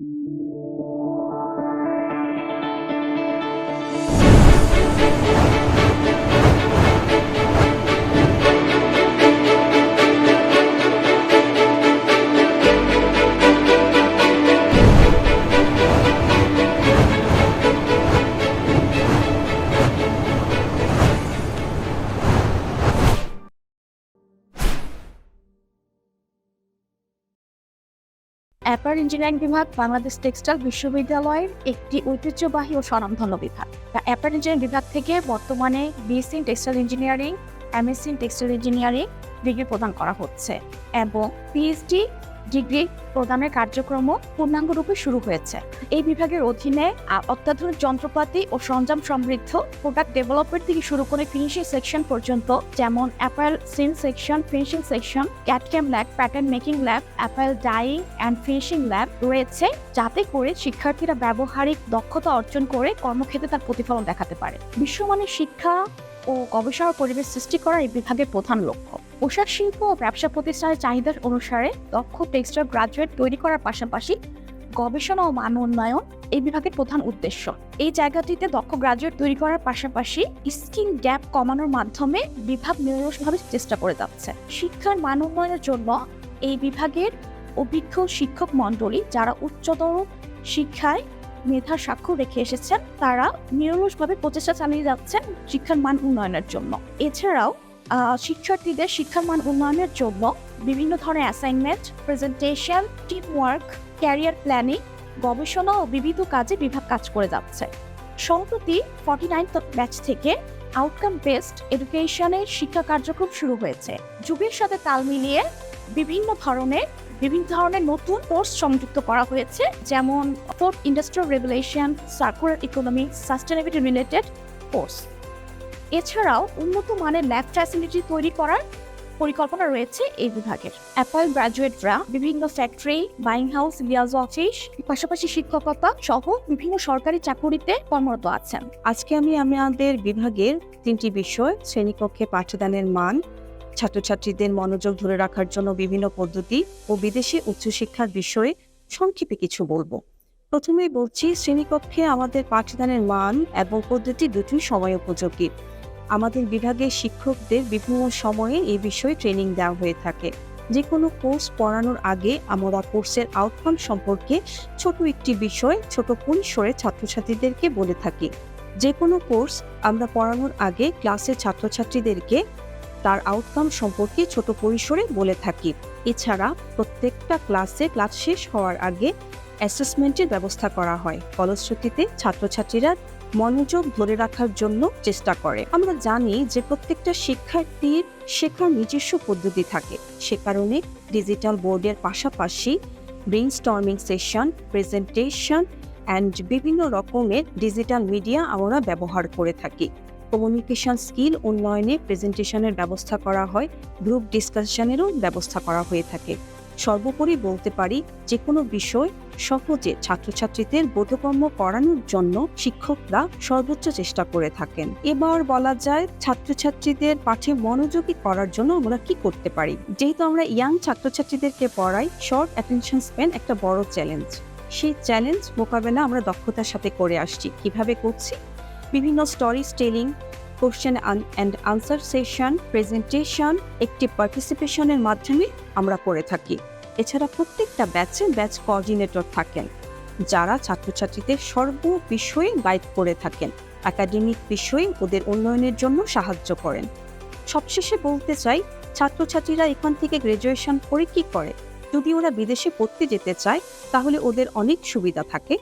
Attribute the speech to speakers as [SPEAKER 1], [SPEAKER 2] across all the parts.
[SPEAKER 1] Thank you. Upper engineering বিভাগ, Bangladesh textile বিশ্ববিদ্যালয়ের একটি ঐতিহ্যবাহী ও স্বনামধন্য বিভাগ। অ্যাপার ইঞ্জিনিয়ারিং বিভাগ থেকে বর্তমানে BSc textile engineering MSc textile engineering degree প্রদান করা হচ্ছে এবং পিএইচডি ডিগ্রি প্রদানের কার্যক্রমও পূর্ণাঙ্গরূপে শুরু হয়েছে। এই বিভাগের অধীনে অত্যাধুনিক যন্ত্রপাতি ও সরঞ্জাম সমৃদ্ধ প্রোডাক্ট ডেভেলপমেন্ট থেকে শুরু করে ফিনিশিং সেকশন পর্যন্ত, যেমন apparel sewing section finishing section CAD CAM lab pattern making lab apparel dyeing and finishing lab রয়েছে, যাতে করে শিক্ষার্থীরা ব্যবহারিক দক্ষতা অর্জন করে কর্মক্ষেত্রে তার প্রতিফলন দেখাতে পারে। বিশ্বমানের শিক্ষা ও গবেষণা পরিবেশ সৃষ্টি করা এই বিভাগের প্রধান লক্ষ্য। পোশাক শিল্প ও ব্যবসা প্রতিষ্ঠানের চাহিদার অনুসারে দক্ষ টেক্সটাইল গ্রাজুয়েট তৈরি করার পাশাপাশি গবেষণা ও মান উন্নয়ন এই বিভাগের প্রধান উদ্দেশ্য। এই জায়গাটিতে দক্ষ গ্রাজুয়েট তৈরি করার পাশাপাশি স্কিল গ্যাপ কমানোর মাধ্যমে বিভাগ নিরলসভাবে চেষ্টা করে যাচ্ছে। শিক্ষার মান উন্নয়নের জন্য এই বিভাগের অভিজ্ঞ শিক্ষক মণ্ডলী যারা উচ্চতর শিক্ষায় মেধার স্বাক্ষর রেখে এসেছেন, তারা নিরলসভাবে প্রচেষ্টা চালিয়ে যাচ্ছেন শিক্ষার মান উন্নয়নের জন্য। এছাড়াও শিক্ষার্থীদের শিক্ষার মান উন্নয়নের জন্য বিভিন্ন ধরনের assignment presentation team work career planning গবেষণা ও বিবিধ কাজে বিভাগ কাজ করে যাচ্ছে। সম্প্রতি ফর্টি নাইন ব্যাচ থেকে আউটকাম বেসড এডুকেশনের শিক্ষা কার্যক্রম শুরু হয়েছে। যুগের সাথে তাল মিলিয়ে বিভিন্ন ধরনের বিভিন্ন ধরনের নতুন কোর্স সংযুক্ত করা হয়েছে, যেমন fourth industrial regulation circular economy sustainability related course এছাড়াও উন্নত মানের ল্যাব ফ্যাসিলিটি তৈরি করার পরিকল্পনা রয়েছে এই বিভাগের। অ্যাপল গ্রাজুয়েটরা বিভিন্ন factory buying house liaison office পাশাপাশি শিক্ষকতা সহ বিভিন্ন সরকারি চাকুরিতে কর্মরত আছেন।
[SPEAKER 2] আজকে আমি আমাদের বিভাগের তিনটি বিষয়, শ্রেণীকক্ষে পাঠদানের মান, ছাত্রছাত্রীদের মনোযোগ ধরে রাখার জন্য বিভিন্ন পদ্ধতি ও বিদেশি উচ্চশিক্ষার বিষয়ে সংক্ষেপে কিছু বলব। প্রথমেই বলছি, শ্রেণীকক্ষে আমাদের পাঠদানের মান এবং পদ্ধতি দুটি সময় উপযোগী আমাদের বিভাগের শিক্ষকদের বিভিন্ন সময়ে এই বিষয়ে ট্রেনিং দেওয়া হয়ে থাকে। যে কোনো কোর্স পড়ানোর আগে আমরা কোর্সের আউটকাম সম্পর্কে ছোট একটি বিষয়, ছোট পরিসরে ছাত্রছাত্রীদেরকে বলে থাকি। যে কোনো কোর্স আমরা পড়ানোর আগে ক্লাসের ছাত্রছাত্রীদেরকে তার আউটকাম সম্পর্কে ছোট পরিসরে বলে থাকি। এছাড়া প্রত্যেকটা ক্লাসে ক্লাস শেষ হওয়ার আগে অ্যাসেসমেন্টের ব্যবস্থা করা হয়। ফলশ্রুতিতে ছাত্রছাত্রীরা মনোযোগ ধরে রাখার জন্য চেষ্টা করে। আমরা জানি যে প্রত্যেকটা শিক্ষার্থীর শেখার নিজস্ব পদ্ধতি থাকে। সে কারণে ডিজিটাল বোর্ডের পাশাপাশি brain storming session presentation and বিভিন্ন রকমের ডিজিটাল মিডিয়া আমরা ব্যবহার করে থাকি। কমিউনিকেশন স্কিল উন্নয়নে প্রেজেন্টেশনের ব্যবস্থা করা হয় গ্রুপ ডিসকাশনেরও ব্যবস্থা করা হয়ে থাকে। সর্বোপরি বলতে পারি যে কোনো বিষয় সহজে ছাত্রছাত্রীদের বোধকর্ম করানোর জন্য শিক্ষকরা সর্বোচ্চ চেষ্টা করে থাকেন। এবার বলা যায় ছাত্রছাত্রীদের পাঠে মনোযোগী করার জন্য আমরা কি করতে পারি? যেহেতু আমরা ইয়াং ছাত্রছাত্রীদেরকে পড়াই শর্ট অ্যাটেনশন স্প্যান একটা বড় চ্যালেঞ্জ সেই চ্যালেঞ্জ মোকাবেলা আমরা দক্ষতার সাথে করে আসছি। কীভাবে করছি? বিভিন্ন story telling question and answer session presentation একটি পার্টিসিপেশনের মাধ্যমে আমরা করে থাকি। এছাড়া প্রত্যেকটা ব্যাচে ব্যাচ কোঅর্ডিনেটর থাকেন, যারা ছাত্রছাত্রীদের সর্ব বিষয়ে গাইড করে থাকেন একাডেমিক বিষয়ে ওদের উন্নয়নের জন্য সাহায্য করেন। সবশেষে বলতে চাই, ছাত্রছাত্রীরা এখান থেকে গ্রাজুয়েশন করে কি করে? যদি ওরা বিদেশে পড়তে যেতে চায়, তাহলে ওদের অনেক সুবিধা থাকে।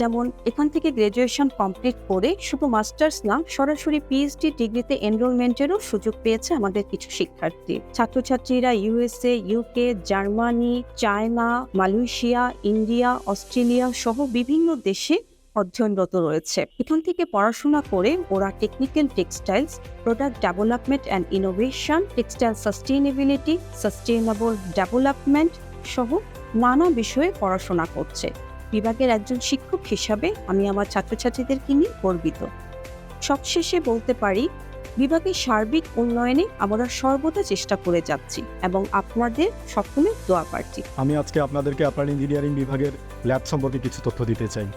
[SPEAKER 2] যেমন, এখান থেকে গ্রাজুয়েশন কমপ্লিট করে শুধু মাস্টার্স না, সরাসরি পিএইচডি ডিগ্রিতে এনরোলমেন্টেরও সুযোগ পেয়েছে আমাদের কিছু শিক্ষার্থী। ছাত্রছাত্রীরা USA UK Germany, China, Malaysia, India, Australia সহ বিভিন্ন দেশে অধ্যয়নরত রয়েছে। এখান থেকে পড়াশোনা করে ওরা technical textiles product development and innovation textile sustainability sustainable development সহ নানা বিষয়ে পড়াশোনা করছে। বিভাগের একজন শিক্ষক হিসাবে আমি আমার ছাত্রছাত্রীদেরকে নিয়ে গর্বিত। সবশেষে বলতে পারি, বিভাগের সার্বিক উন্নয়নে আমরা সর্বদা চেষ্টা করে যাচ্ছি এবং আপনাদের সকলের দোয়া প্রার্থী
[SPEAKER 3] আমি আজকে আপনাদেরকে অ্যাপ্লাইড ইঞ্জিনিয়ারিং বিভাগের ল্যাব সম্পর্কে কিছু তথ্য দিতে চাই।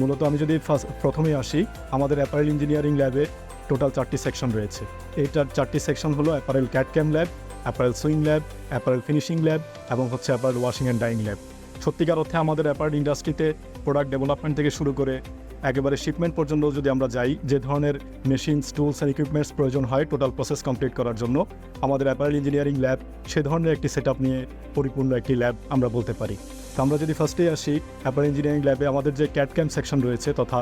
[SPEAKER 3] মূলত আমি যদি প্রথমেই আসি, আমাদের অ্যাপারেল ইঞ্জিনিয়ারিং ল্যাবে টোটাল চারটি সেকশন রয়েছে। এইটার চারটি সেকশন হলো apparel CAD CAM lab apparel sewing lab apparel finishing lab এবং হচ্ছে apparel washing and dyeing lab সত্যিকার অর্থে আমাদের অ্যাপারেল ইন্ডাস্ট্রিতে প্রোডাক্ট ডেভেলপমেন্ট থেকে শুরু করে একেবারে শিপমেন্ট পর্যন্ত যদি আমরা যাই, যে ধরনের মেশিনস, টুলস অ্যান্ড ইকুইপমেন্টস প্রয়োজন হয় টোটাল প্রসেস কমপ্লিট করার জন্য, আমাদের অ্যাপারেল ইঞ্জিনিয়ারিং ল্যাব সে ধরনের একটি সেট নিয়ে পরিপূর্ণ একটি ল্যাব আমরা বলতে পারি। তো আমরা যদি ফার্স্টে আসি অ্যাপারেল ইঞ্জিনিয়ারিং ল্যাবে আমাদের যে ক্যাট ক্যাম সেকশন রয়েছে তথা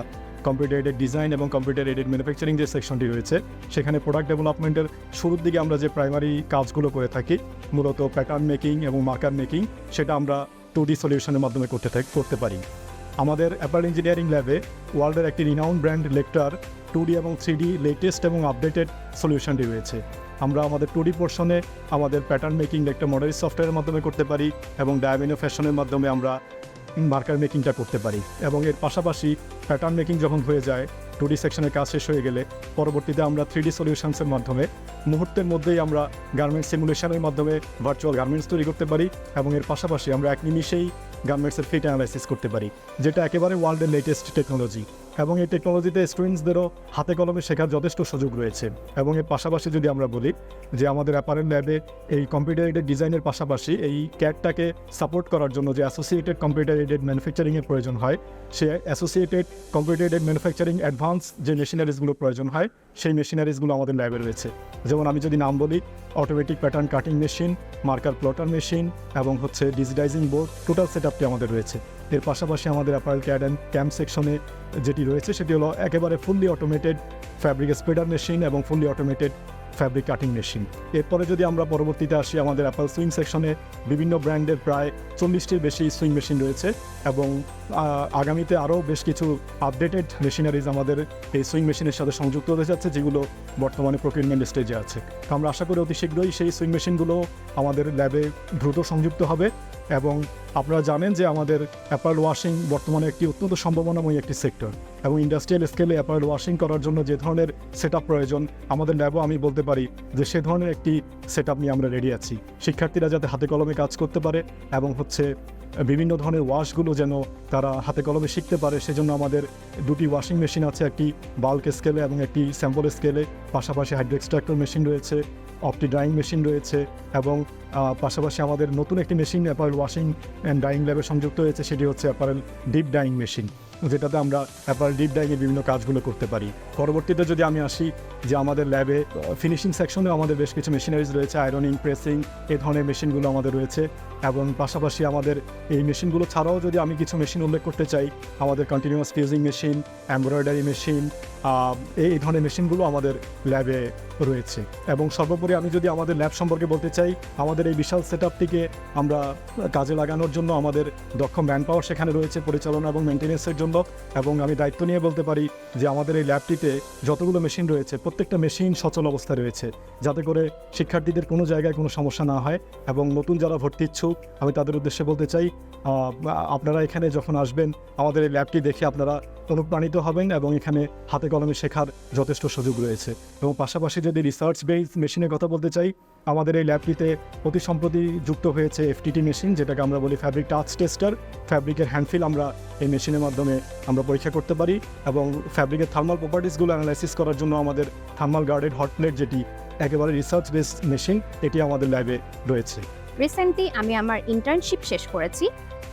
[SPEAKER 3] কম্পিউটার এডেড ডিজাইন এবং কম্পিউটার এডেড ম্যানুফ্যাকচারিং যে সেকশনটি রয়েছে, সেখানে প্রোডাক্ট ডেভেলপমেন্টের শুরুর দিকে আমরা যে প্রাইমারি কাজগুলো করে থাকি, মূলত প্যাটার্ন মেকিং এবং মার্কার মেকিং সেটা আমরা টু ডি সলিউশনের মাধ্যমে করতে থাকি, করতে পারি। আমাদের অ্যাপার ইঞ্জিনিয়ারিং ল্যাবে ওয়ার্ল্ডের একটি renowned brand Lectra two D এবং থ্রি ডি লেটেস্ট এবং আপডেটেড সলিউশনটি রয়েছে। আমরা আমাদের টু ডি পোর্শনে আমাদের প্যাটার্ন মেকিং লেকটা মডেল সফটওয়্যারের মাধ্যমে করতে পারি এবং ডায়ামিনো ফ্যাশনের মাধ্যমে আমরা মার্কার মেকিংটা করতে পারি। এবং এর পাশাপাশি প্যাটার্ন মেকিং যখন হয়ে যায় টু ডি সেকশনের কাজ শেষ হয়ে গেলে পরবর্তীতে আমরা থ্রি ডি সলিউশনসের মাধ্যমে মুহূর্তের মধ্যেই আমরা গার্মেন্টস সিমুলেশনের মাধ্যমে ভার্চুয়াল গার্মেন্টস তৈরি করতে পারি এবং এর পাশাপাশি আমরা এক নিমিশেই গার্মেন্টসের ফিট অ্যানালাইসিস করতে পারি, যেটা একেবারে ওয়ার্ল্ডের লেটেস্ট টেকনোলজি এবং এই টেকনোলজিতে স্টুডেন্টসদেরও হাতে কলমে শেখার যথেষ্ট সুযোগ রয়েছে। এবং এর পাশাপাশি যদি আমরা বলি যে আমাদের অ্যাপারেল ল্যাবে এই কম্পিউটার এডেড ডিজাইনের পাশাপাশি এই ক্যাটটাকে সাপোর্ট করার জন্য যে অ্যাসোসিয়েটেড কম্পিউটার এডেড ম্যানুফ্যাকচারিংয়ের প্রয়োজন হয়, সে associated computer aided manufacturing advance যে মেশিনারিজগুলো প্রয়োজন হয়, সেই মেশিনারিজগুলো আমাদের ল্যাবে রয়েছে। যেমন আমি যদি নাম বলি automatic pattern cutting machine marker plotter machine এবং হচ্ছে ডিজিটাইজিং বোর্ড টোটাল সেট আমাদের রয়েছে। এর পাশাপাশি আমাদের অ্যাপারেল ক্যাড অ্যান্ড ক্যাম্প সেকশনে যেটি রয়েছে সেটি হলো একেবারে fully automated fabric spreader machine এবং fully automated fabric cutting machine এরপরে যদি আমরা পরবর্তীতে আসি আমাদের অ্যাপেল সুইং সেকশনে বিভিন্ন ব্র্যান্ডের প্রায় চল্লিশটির বেশি সুইং মেশিন রয়েছে এবং আগামীতে আরও বেশ কিছু আপডেটেড মেশিনারিজ আমাদের এই সুইং মেশিনের সাথে সংযুক্ত হতে যাচ্ছে, যেগুলো বর্তমানে প্রকিউরমেন্ট স্টেজে আছে। তো আমরা আশা করি অতি শীঘ্রই সেই সুইং মেশিনগুলো আমাদের ল্যাবে দ্রুত সংযুক্ত হবে এবং আপনারা জানেন যে আমাদের অ্যাপারেল ওয়াশিং বর্তমানে একটি অত্যন্ত সম্ভাবনাময় একটি সেক্টর এবং ইন্ডাস্ট্রিয়াল স্কেলে অ্যাপারেল ওয়াশিং করার জন্য যে ধরনের সেট প্রয়োজন, আমাদের ল্যাবও আমি বলতে পারি যে সে ধরনের একটি সেট নিয়ে আমরা রেডি আছি। শিক্ষার্থীরা যাতে হাতে কলমে কাজ করতে পারে এবং হচ্ছে বিভিন্ন ধরনের ওয়াশগুলো যেন তারা হাতে কলমে শিখতে পারে, সেজন্য আমাদের দুটি ওয়াশিং মেশিন আছে, একটি বাল্ক স্কেলে এবং একটি স্যাম্পল স্কেলে। পাশাপাশি হাইড্রো এক্সট্রাক্টর মেশিন রয়েছে, অপটি ড্রাইং মেশিন রয়েছে এবং পাশাপাশি আমাদের নতুন একটি machine apparel washing and dyeing ল্যাবে সংযুক্ত হয়েছে, সেটি হচ্ছে অ্যাপারেল ডিপ ডাইং মেশিন। যেটাতে আমরা অ্যাপার ডিপ ডাইংয়ের বিভিন্ন কাজগুলো করতে পারি। পরবর্তীতে যদি আমি আসি যে আমাদের ল্যাবে ফিনিশিং সেকশনেও আমাদের বেশ কিছু মেশিনারিজ রয়েছে আয়রনিং প্রেসিং এই ধরনের মেশিনগুলো আমাদের রয়েছে এবং পাশাপাশি আমাদের এই মেশিনগুলো ছাড়াও যদি আমি কিছু মেশিন উল্লেখ করতে চাই, আমাদের continuous fusing machine embroidery machine এই ধরনের মেশিনগুলো আমাদের ল্যাবে রয়েছে। এবং সর্বোপরি আমি যদি আমাদের ল্যাব সম্পর্কে বলতে চাই, আমাদের এই বিশাল সেট আমরা কাজে লাগানোর জন্য আমাদের দক্ষ ম্যান পাওয়ার সেখানে রয়েছে পরিচালনা এবং মেনটেন্যান্সের জন্য এবং আমি দায়িত্ব নিয়ে বলতে পারি যে আমাদের এই ল্যাবটিতে যতগুলো মেশিন রয়েছে, প্রত্যেকটা মেশিন সচল অবস্থায় রয়েছে। যাতে করে শিক্ষার্থীদের কোনো জায়গায় কোনো সমস্যা না হয় এবং নতুন যারা ভর্তি ইচ্ছুক, আমি তাদের উদ্দেশ্যে বলতে চাই আপনারা এখানে যখন আসবেন, আমাদের এই ল্যাবটি দেখে আপনারা অনুপ্রাণিত হবেন এবং এখানে হাতে কলমে শেখার যথেষ্ট সুযোগ রয়েছে। এবং পাশাপাশি যদি রিসার্চ বেস মেশিনের কথা বলতে চাই আমাদের এই ল্যাবটিতে অতি সম্প্রতি যুক্ত হয়েছে এফটিটি মেশিন, যেটাকে আমরা বলি ফ্যাব্রিক টাচ টেস্টার। ফ্যাব্রিকের হ্যান্ডফিল আমরা এই মেশিনের মাধ্যমে আমরা পরীক্ষা করতে পারি এবং ফ্যাব্রিকের থার্মাল প্রপার্টিসগুলো অ্যানালাইসিস করার জন্য আমাদের থার্মাল গার্ডেড হট প্লেট যেটি একেবারে রিসার্চ বেস মেশিন এটি আমাদের ল্যাবে রয়েছে।
[SPEAKER 4] রিসেন্টলি আমি আমার ইন্টার্নশিপ শেষ করেছি।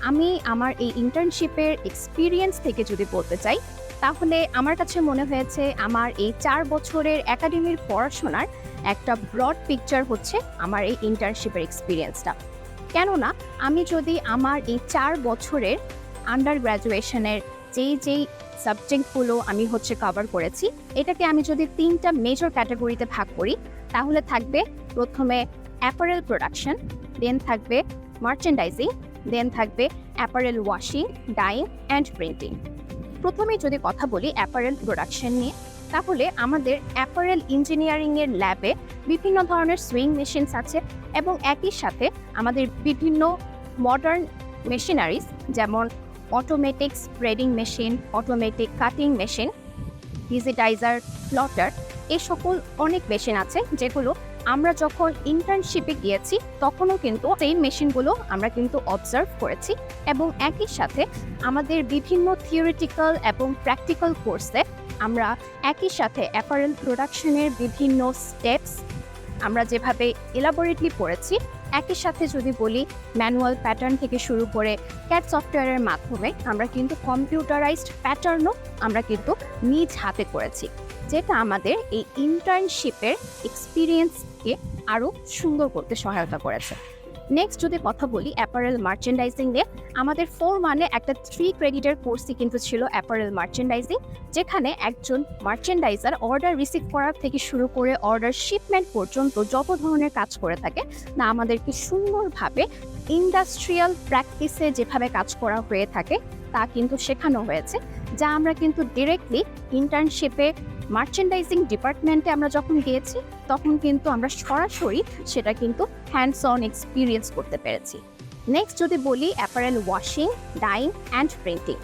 [SPEAKER 4] আমি আমার এই ইন্টার্নশিপের এক্সপিরিয়েন্স থেকে যদি বলতে চাই তাহলে আমার কাছে মনে হয়েছে আমার এই চার বছরের একাডেমির পড়াশোনার একটা ব্রড পিকচার হচ্ছে আমার এই ইন্টার্নশিপের এক্সপিরিয়েন্সটা কেননা, আমি যদি আমার এই চার বছরের আন্ডার গ্র্যাজুয়েশনের যেই যেই সাবজেক্টগুলো আমি হচ্ছে কভার করেছি, এটাকে আমি যদি তিনটা মেজর ক্যাটাগরিতে ভাগ করি, তাহলে থাকবে প্রথমে অ্যাপারেল প্রোডাকশন দেন থাকবে মার্চেন্ডাইজিং দেন থাকবে apparel washing dyeing and printing প্রথমে যদি কথা বলি অ্যাপারেল প্রোডাকশন নিয়ে, তাহলে আমাদের অ্যাপারেল ইঞ্জিনিয়ারিংয়ের ল্যাবে বিভিন্ন ধরনের সুইং মেশিনস আছে এবং একই সাথে আমাদের বিভিন্ন মডার্ন মেশিনারিজ যেমন automatic spreading machine automatic cutting machine digitiser plotter এই সকল অনেক মেশিন আছে যেগুলো আমরা যখন ইন্টার্নশিপে গিয়েছি, তখনও কিন্তু সেই মেশিনগুলো আমরা কিন্তু অবজার্ভ করেছি এবং একই সাথে আমাদের বিভিন্ন থিওরিটিক্যাল এবং প্র্যাকটিক্যাল কোর্সে আমরা একই সাথে অ্যাপারেল প্রোডাকশনের বিভিন্ন স্টেপস আমরা যেভাবে এলাবোরেটলি পড়েছি, একই সাথে যদি বলি ম্যানুয়াল প্যাটার্ন থেকে শুরু করে ক্যাট সফটওয়্যারের মাধ্যমে আমরা কিন্তু কম্পিউটারাইজড প্যাটার্নও আমরা কিন্তু নিজ হাতে করেছি, যেটা আমাদের এই ইন্টার্নশিপের এক্সপিরিয়েন্সকে আরও সুন্দর করতে সহায়তা করেছে। নেক্সট যদি কথা বলি অ্যাপারেল মার্চেন্ডাইজিং নিয়ে, আমাদের ফোর মানে একটা থ্রি ক্রেডিটের কোর্সই কিন্তু ছিল অ্যাপারেল মার্চেন্ডাইজিং যেখানে একজন মার্চেন্ডাইজার অর্ডার রিসিভ করার থেকে শুরু করে অর্ডার শিপমেন্ট পর্যন্ত যত ধরনের কাজ করে থাকে না আমাদেরকে সুন্দরভাবে ইন্ডাস্ট্রিয়াল প্র্যাকটিসে যেভাবে কাজ করা হয়ে থাকে, তা কিন্তু শেখানো হয়েছে, যা আমরা কিন্তু ডিরেক্টলি ইন্টার্নশিপে মার্চেন্ডাইজিং ডিপার্টমেন্টে আমরা যখন গিয়েছি, তখন কিন্তু আমরা সরাসরি সেটা কিন্তু হ্যান্ডস অন এক্সপিরিয়েন্স করতে পেরেছি। নেক্সট যদি বলি apparel washing dyeing and printing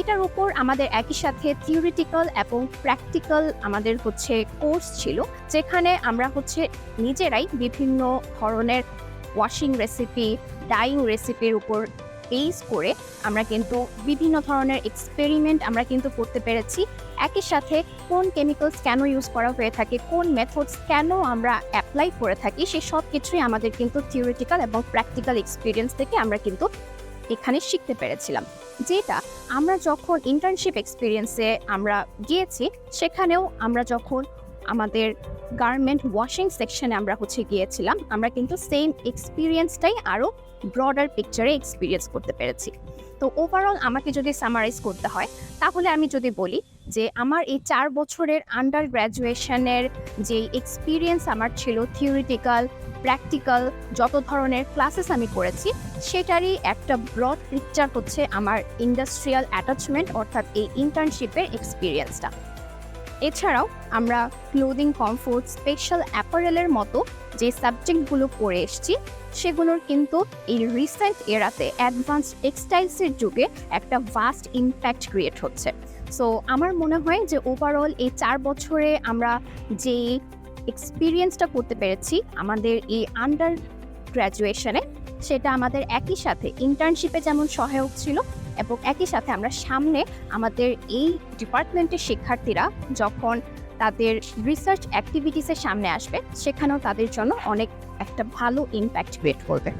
[SPEAKER 4] এটার উপর আমাদের একই সাথে থিওরিটিক্যাল এবং প্র্যাকটিক্যাল আমাদের হচ্ছে কোর্স ছিল, যেখানে আমরা হচ্ছে নিজেরাই বিভিন্ন ধরনের ওয়াশিং রেসিপি ডাইং রেসিপির উপর বেস করে আমরা কিন্তু বিভিন্ন ধরনের এক্সপেরিমেন্ট আমরা কিন্তু করতে পেরেছি। একই সাথে কোন কেমিক্যালস কেন ইউজ করা হয়ে থাকে, কোন মেথডস কেন আমরা অ্যাপ্লাই করে থাকি সেই সব কিছুই আমাদের কিন্তু থিওরিটিক্যাল এবং প্র্যাকটিক্যাল এক্সপিরিয়েন্স থেকে আমরা কিন্তু এখানে শিখতে পেরেছিলাম। যেটা আমরা যখন ইন্টার্নশিপ এক্সপিরিয়েন্সে আমরা গিয়েছি, সেখানেও আমরা যখন আমাদের গার্মেন্ট ওয়াশিং সেকশনে আমরা হচ্ছে গিয়েছিলাম। আমরা কিন্তু সেম এক্সপিরিয়েন্সটাই আরও ব্রডার পিকচারে এক্সপিরিয়েন্স করতে পেরেছি। তো ওভারঅল আমাকে যদি সামারাইজ করতে হয়, তাহলে আমি যদি বলি যে আমার এই চার বছরের আন্ডার গ্র্যাজুয়েশনের যে এক্সপিরিয়েন্স আমার ছিল থিওরিটিক্যাল প্র্যাকটিক্যাল যত ধরনের ক্লাসেস আমি করেছি, সেটারই একটা ব্রড পিকচার হচ্ছে আমার ইন্ডাস্ট্রিয়াল অ্যাটাচমেন্ট অর্থাৎ এই ইন্টার্নশিপের এক্সপিরিয়েন্সটা এছাড়াও আমরা ক্লোদিং কমফোর্ট স্পেশাল অ্যাপারেলের মতো যে সাবজেক্টগুলো পড়ে এসেছি, সেগুলোর কিন্তু এই রিসেন্ট এরাতে অ্যাডভান্স টেক্সটাইলসের যুগে একটা ভাস্ট ইম্প্যাক্ট ক্রিয়েট হচ্ছে। সো আমার মনে হয় যে ওভারঅল এই চার বছরে আমরা যে এক্সপিরিয়েন্সটা করতে পেরেছি, আমাদের এই আন্ডার গ্র্যাজুয়েশনে সেটা আমাদের একই সাথে ইন্টার্নশিপে যেমন সহায়ক ছিল এবং একই সাথে আমরা সামনে আমাদের এই ডিপার্টমেন্টের শিক্ষার্থীরা যখন তাদের রিসার্চ অ্যাক্টিভিটিসের সামনে আসবে, সেখানেও তাদের জন্য অনেক একটা ভালো ইম্প্যাক্ট ক্রিয়েট করবে।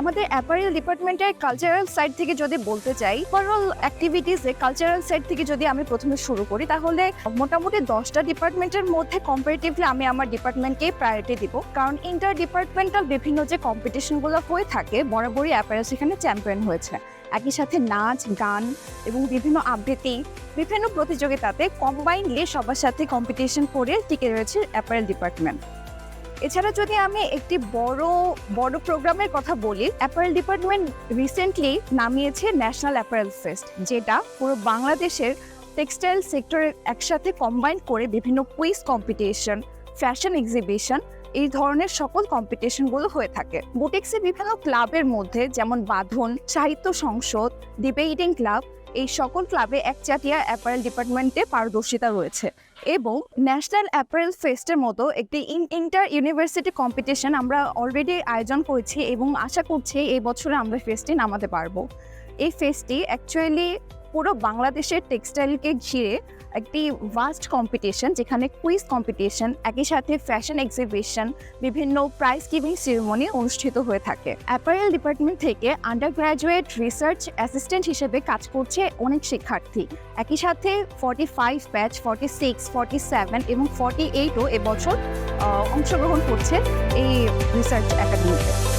[SPEAKER 5] আমাদের অ্যাপারেল ডিপার্টমেন্টের কালচারাল সাইড থেকে যদি বলতে চাই ওভারঅল অ্যাক্টিভিটিসে কালচারাল সাইড থেকে যদি আমি প্রথমে শুরু করি, তাহলে মোটামুটি দশটা ডিপার্টমেন্টের মধ্যে কম্পারেটিভলি আমি আমার ডিপার্টমেন্টকেই প্রায়োরিটি দিব। কারণ ইন্টার ডিপার্টমেন্টাল বিভিন্ন যে কম্পিটিশনগুলো হয়ে থাকে, বরাবরই অ্যাপারেল সেখানে চ্যাম্পিয়ন হয়েছে। একই সাথে নাচ, গান এবং বিভিন্ন আবৃত্তি, বিভিন্ন প্রতিযোগিতাতে কম্বাইনলি সবার সাথে কম্পিটিশন করে টিকে রয়েছে অ্যাপারেল ডিপার্টমেন্ট এছাড়া যদি আমি একটি বড় বড় প্রোগ্রামের কথা বলি অ্যাপারেল ডিপার্টমেন্ট রিসেন্টলি নামিয়েছে ন্যাশনাল অ্যাপারেল ফেস্ট যেটা পুরো বাংলাদেশের টেক্সটাইল সেক্টরের একসাথে কম্বাইন করে বিভিন্ন কুইজ কম্পিটিশন ফ্যাশন এক্সিবিশন এই ধরনের সকল কম্পিটিশনগুলো হয়ে থাকে। বুটিক্সের বিভিন্ন ক্লাবের মধ্যে যেমন বাঁধন, সাহিত্য সংসদ ডিবেটিং ক্লাব এই সকল ক্লাবে একচাটিয়া অ্যাপারেল ডিপার্টমেন্টে পারদর্শিতা রয়েছে এবং ন্যাশনাল অ্যাপারেল ফেস্টের মতো একটি ইন ইন্টার ইউনিভার্সিটি কম্পিটিশন আমরা অলরেডি আয়োজন করছি এবং আশা করছি এই বছরে আমরা ফেস্টে নামাতে পারব। এই ফেস্টটি অ্যাকচুয়ালি পুরো বাংলাদেশের টেক্সটাইলকে ঘিরে একটি ভাস্ট কম্পিটিশন যেখানে কুইজ কম্পিটিশন একই সাথে ফ্যাশন এক্সিবিশন বিভিন্ন প্রাইজ গিভিং সেরিমনি অনুষ্ঠিত হয়ে থাকে। অ্যাপারেল ডিপার্টমেন্ট থেকে আন্ডার গ্র্যাজুয়েট রিসার্চ অ্যাসিস্ট্যান্ট হিসেবে কাজ করছে অনেক শিক্ষার্থী। একই সাথে forty five batch forty six forty seven এবং ফর্টি এইটও এবছর অংশগ্রহণ করছে এই রিসার্চ একাডেমিতে